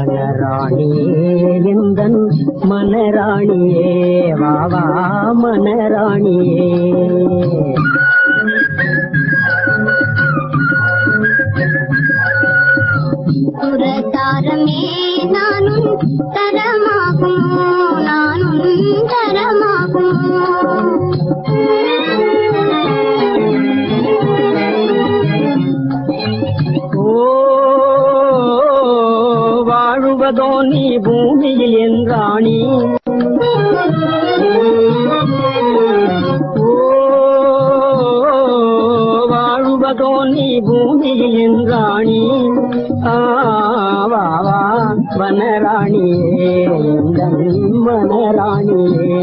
மனராணியே எந்தன் மனராணியே வாவா மனராணியே புறத்தாரமே நானும் தரமாகுமோ நானும் தரமாகுமோ. ஓ வாழுவதோ நீ பூமியில் என்றாணி வாழுவதோ நீ பூமியில் என்றாணி ஆவாவா வனராணியே வா வனராணியே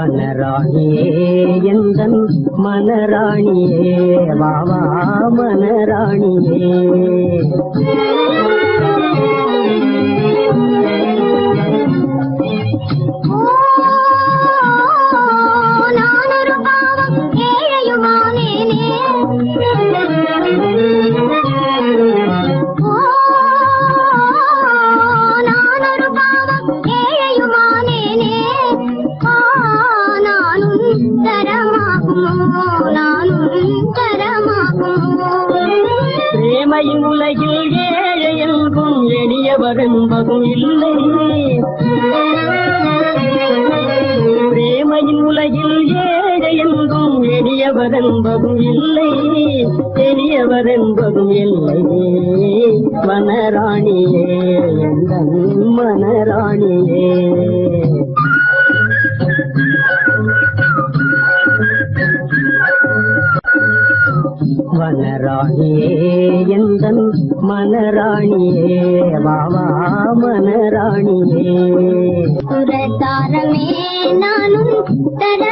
வனராணியே எந்தன் மனராணியே? வாவா மனராணியே. பிரேமையின் உலகில் ஏழை என்றும் எளியவர் இல்லை. பிரேமையின் உலகில் ஏழை என்றும் எளியவர் இல்லை. எளியவர் இல்லை. மனராணியே எந்தன் வனராணியே எந்தன் மனராணியே? வாவா மனராணியே. சுரத்தாரமே நானும் தரமாகுமோ